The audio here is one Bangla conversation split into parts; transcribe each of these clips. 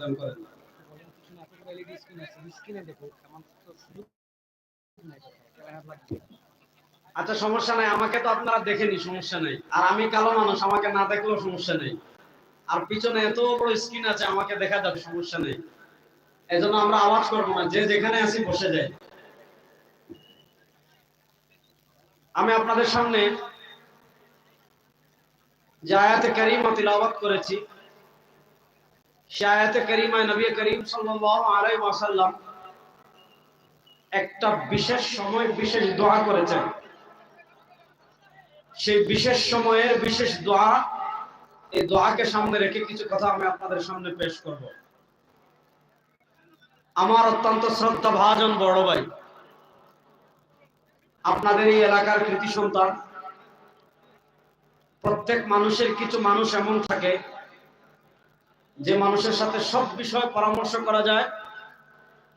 দান করেন। আচ্ছা সমস্যা নাই, আমাকে তো আপনারা দেখেনি সমস্যা নেই। আর আমি কালো মানুষ, আমাকে না দেখলেও সমস্যা নেই। আর পিছনে এত বড় স্ক্রিন আছে, আমাকে দেখা যাবে, সমস্যা নেই। এজন্য আমরা আওয়াজ করব না, যে যেখানে আছি বসে যাই আমি আপনাদের সামনে যে আয়াতে কারিমা তিলাওয়াত করেছি সে আয়াতে নবী করিম ওয়াসাল্লাম একটা বিশেষ সময়, বিশেষ দোয়া করেছেন। সেই বিশেষ সময়ের বিশেষ দোয়া, এই দোয়াকে সামনে রেখে কিছু কথা আমি আপনাদের সামনে পেশ করব। আমার অত্যন্ত শ্রদ্ধা ভাজন বড় ভাই, আপনাদের এই এলাকার কৃতি সন্তান, প্রত্যেক মানুষের কিছু মানুষ এমন থাকে যে মানুষের সাথে সব বিষয় পরামর্শ করা যায়,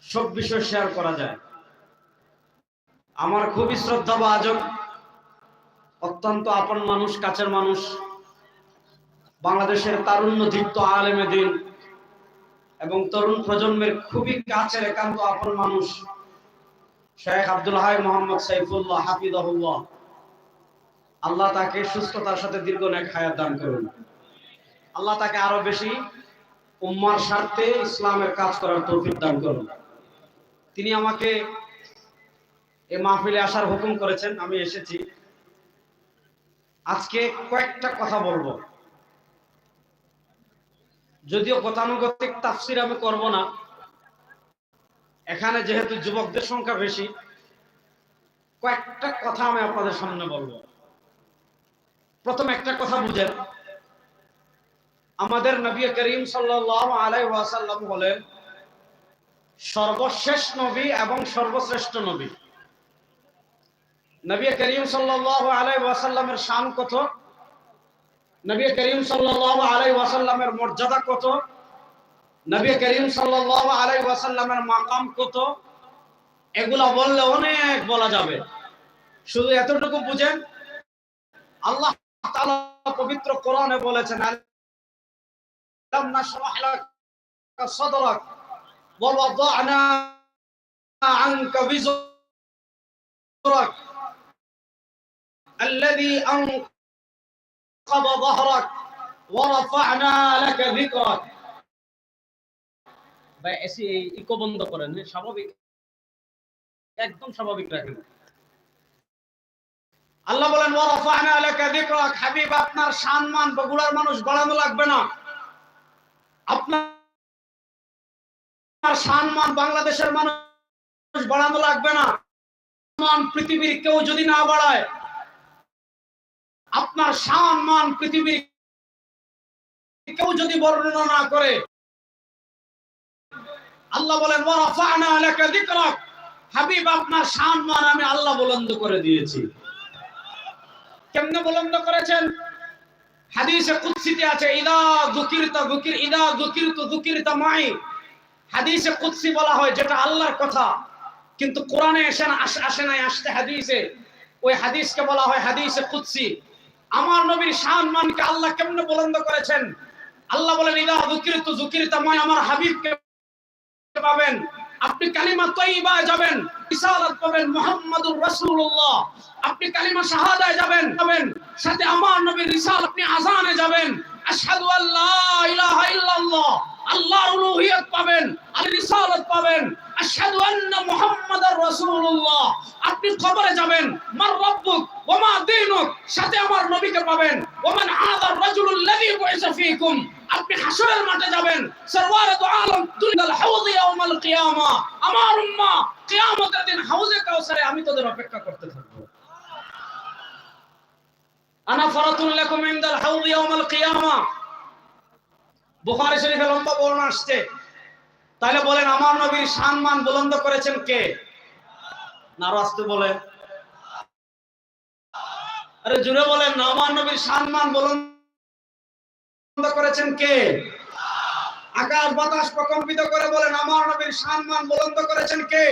সব বিষয় শেয়ার করা যায়। আমার খুবই শ্রদ্ধা ভাজন অত্যন্ত আপন মানুষ, কাছের মানুষ, বাংলাদেশের তারুণ্য দীপ্ত আলেমে দিন এবং তরুণ প্রজন্মের খুবই কাছের, একান্ত আপন মানুষ, শেখ আব্দুল হাই মোহাম্মদ সাইফুল্লাহ হাফিজাহুল্লাহ। আল্লাহ তাকে সুস্থতার সাথে দীর্ঘ নেক হায়াত দান করুন। আল্লাহ তাকে আরও বেশি উম্মার স্বার্থে ইসলামের কাজ করার তৌফিক দান করুন। তিনি আমাকে এই মাহফিলে আসার হুকুম করেছেন, আমি এসেছি। আজকে কয়েকটা কথা বলব। যদিও গতানুগতিক তাফসির আমি করব না, এখানে যেহেতু যুবকদের সংখ্যা বেশি, কয়েকটা কথা আমি আপনাদের সামনে বলব। প্রথম একটা কথা বুঝেন। আমাদের নবী করিম ওয়াসাল্লাম বলেন সর্বশেষ নবী এবং সর্বশ্রেষ্ঠ নবী। নবী করিম ওয়াসাল্লামের শান কত? নবী করিম ওয়াসাল্লামের মর্যাদা কত? নবী করিম ওয়াসাল্লামের মাকাম কত? এগুলা বললে অনেক বলা যাবে। শুধু এতটুকু বুঝেন, আল্লাহ পবিত্র কোরআনে বলেছেন আলাম নাশরাহ লাকা সাদরাক ওয়া ওয়াদা'না আনকা বিজরাক الذي أنقض ظهرك ورفعنا لك ذكرك ভাই এসি ইকো বন্ধ করেন হ্যাঁ, স্বাভাবিক একদম স্বাভাবিক রাখেন আল্লাহ বলেন ওয়ারাফা'না লাকা যিকরাক হাবিব আপনার সম্মান বগুড়ার মানুষ বাড়ানো লাগবে না আপনার সম্মান বাংলাদেশের মানুষ বাড়ানো লাগবে না। সম্মান পৃথিবীর কেউ যদি না বাড়ায়, আপনার সম্মান পৃথিবীর কেউ যদি বর্ণনা না করে, আল্লাহ বলেন হাবিব, আপনার সম্মান আমি আল্লাহ বুলন্দ করে দিয়েছি। কেমনে বুলন্দ করেছেন? হাদিসে কুদসিতে আছে, ইদা যুকিরতা যুকির, ইদা যুকিরতু যুকিরতা মাই। হাদিসে কুদসি বলা হয় যেটা আল্লাহর কথা। কিন্তু কোরআনে এসে না, আসে- নাই আসতে হাদিসে। ওই হাদিসকে বলা হয় হাদিসে কুদসি। আমার নবীর শান মানকে আল্লাহ কেমনে বুলন্দ করেছেন? আল্লাহ বলেন, ইদা যুকিরতু যুকিরতা মাই, আমার হাবিবকে পাবেন। আপনি কালিমা তৈবায় যাবেন। ইসালাত পাবেন মুহাম্মাদুর রাসূলুল্লাহ। আপনি কালিমা শাহাদায় যাবেন। পাবেন সাথে আমার নবীর রিসাল আপনি আযানে যাবেন। আশহাদু আল্লা ইলাহা ইল্লাল্লাহ। আল্লাহর উলুহিয়ত পাবেন। আর রিসালাত পাবেন। আশহাদু আন্না মুহাম্মাদার রাসূলুল্লাহ। আপনি কবরে যাবেন। মার রাব্বুক ওয়া মা দীনুক। সাথে আমার নবীকে পাবেন। ওয়া মান আযার রাজুলুল লাযী বুইসা ফীকুম। আপনি হাসরের মাঠে যাবেন। আলম ইয়াউমাল কিয়ামা। আমার উম্মাহ কিয়ামতের দিন হাউজে কাউসারে আমি তোদের অপেক্ষা করতে থাকব। আনা লাকুম ইনদাল ইয়াউমাল কিয়ামা। বুখারী শরীফে লম্বা বর্ণনা আসছে। তাহলে বলেন, আমার নবীর সম্মান বুলন্দ করেছেন কে? নারো আসতে বলেন। আরে জুড়ে বলেন আমার নবীর সম্মান বুলন্দ করেছেন কে? আকাশ বাতাস প্রকম্পিত করে বলেন, আমার নবীর সম্মান বুলন্দ করেছেন কে?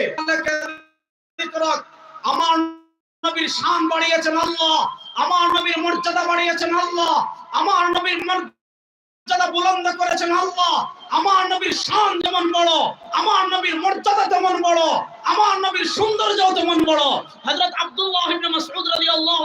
আমার নবীর শান বাড়িয়েছেন আল্লাহ, আমার নবীর মর্যাদা বাড়িয়েছেন আল্লাহ, আমার নবীর মর্যাদা বুলন্দ করেছেন আল্লাহ, আমার নবীর শান যেমন বড়, আমার নবীর মর্যাদা তেমন বড়, আমার নবীর সৌন্দর্য তেমন বড়। হযরত আব্দুল্লাহ ইবনে মাসউদ রাদিয়াল্লাহু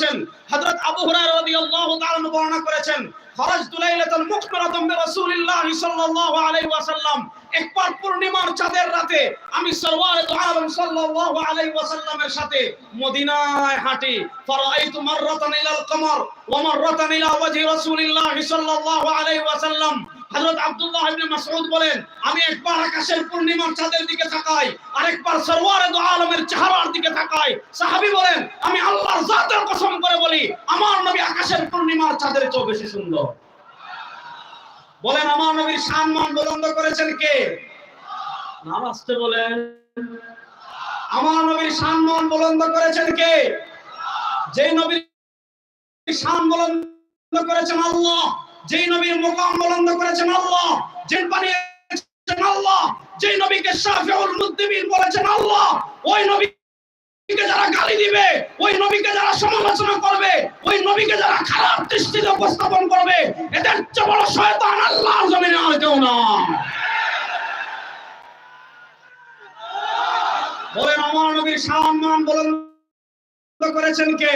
করেছেন। হযরত আবু হুরায়রা রাদিয়াল্লাহু তাআলা বর্ণনা করেছেন খরাজতু লাইলাতাল মুকমিরাতাম বিরাসূলিল্লাহ সাল্লাল্লাহু আলাইহি ওয়াসাল্লাম। একবার পূর্ণিমার চাঁদের রাতে আমি সরওয়ারে আলম সাল্লাল্লাহু আলাইহি ওয়াসাল্লামের সাথে মদিনায় হাঁটি। ফারাইতু মাররাতান ইলাল কমর ওয়া মাররাতান ইলা ওয়াজহি রাসূলিল্লাহ সাল্লাল্লাহু আলাইহি ওয়াসাল্লাম। হযরত আব্দুল্লাহ ইবনে মাসউদ বলেন, আমি একবার আকাশের পূর্ণিমার চাঁদের দিকে তাকাই, আরেকবার সরওয়ারে দু আলমের চেহারার দিকে তাকাই। সাহাবী বলেন, আমি আল্লাহর জাতের কসম করে বলি, আমার নবী আকাশের পূর্ণিমার চাঁদের চেয়ে বেশি সুন্দর। বলেন, আমার নবীর সম্মান বুলন্দ করেছেন কে? নাম বলেন, আমার নবীর সম্মান বুলন্দ করেছেন কে? যে নবীর শান বুলন্দ করেছেন আল্লাহ। যেই নবীর মুকাম বুলন্দ করেছেন আল্লাহ যে বানিয়েছেন আল্লাহ, যেই নবীকে শাফিউল মুদ্দিবিন বলেছেন আল্লাহ, ওই নবী যারা গালি দিবে, ওই নবীকে যারা সমালোচনা করবে, ওই নবীকে যারা খারাপ দৃষ্টিতে উপস্থাপন করবে, এদের চেয়ে বড় শয়তান আল্লাহর জমিনে আর কেউ না। বলেন, আমার নবীর সম্মান বলেন করেছেন কে?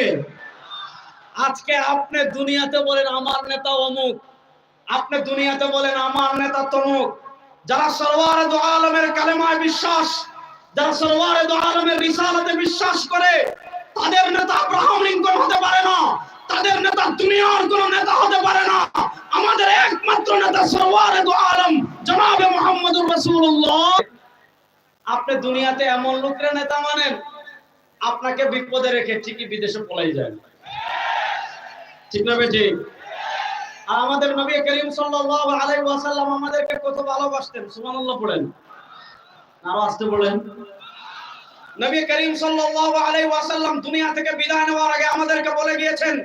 আজকে আপনি দুনিয়াতে বলেন আমার নেতা অমুক। আপনি দুনিয়াতে বলেন আমার নেতা তমুক। যারা সরওয়ার দু আলমের কালেমায় বিশ্বাস, যারা সরওয়ারে দু আলমের রিসালাতে বিশ্বাস করে, তাদের নেতা আব্রাহাম লিঙ্কন হতে পারে না। তাদের নেতা দুনিয়ার কোন নেতা হতে পারে না। আমাদের একমাত্র নেতা সরওয়ারে দু আলম, জনাবে মোহাম্মদুর রাসূলুল্লাহ। আপনি দুনিয়াতে এমন লোকের নেতা মানেন, আপনাকে বিপদে রেখে ঠিকই বিদেশে পলাই যায়। আমাদের নবী করিম সাল্লাল্লাহু আলাইহি ওয়াসাল্লাম আমাদেরকে কত ভালোবাসতেন, সুবহানাল্লাহ আরও বলেন। নবী করিম সাল্লাল্লাহু আলাইহি ওয়াসাল্লাম দুনিয়া থেকে বিদায় নেওয়ার আগে আমাদেরকে বলে গিয়েছেন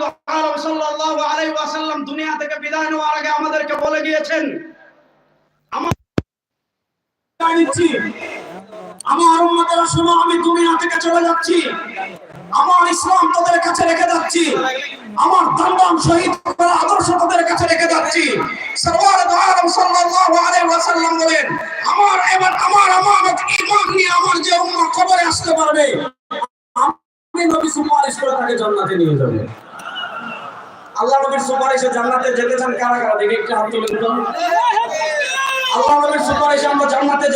দু আলম সাল্লাল্লাহু আলাইহি ওয়াসাল্লাম দুনিয়া থেকে বিদায় নেওয়ার আগে আমাদেরকে বলে গিয়েছেন, আমার উম্মতেরা আমি দুনিয়া থেকে চলে যাচ্ছি। আমার ইসলাম তাদের কাছে রেখে যাচ্ছি। আমার দমদম শহীদ করা আদর্শ তাদের কাছে রেখে যাচ্ছি। বলেন, আমার এবার আমার নিয়ে আমার যে উম্মত কবরে আসতে পারবে, আমি নবী সুপারিশ করে তাকে জান্নাতে নিয়ে যাব। আল্লাহ নবীর সুপারিশে জান্নাতে যেতে চান কারা কারা? দেখে একটু হাত তুলে দিন তো। আল্লাহ নবীর সুপারিশে আমরা জান্নাতে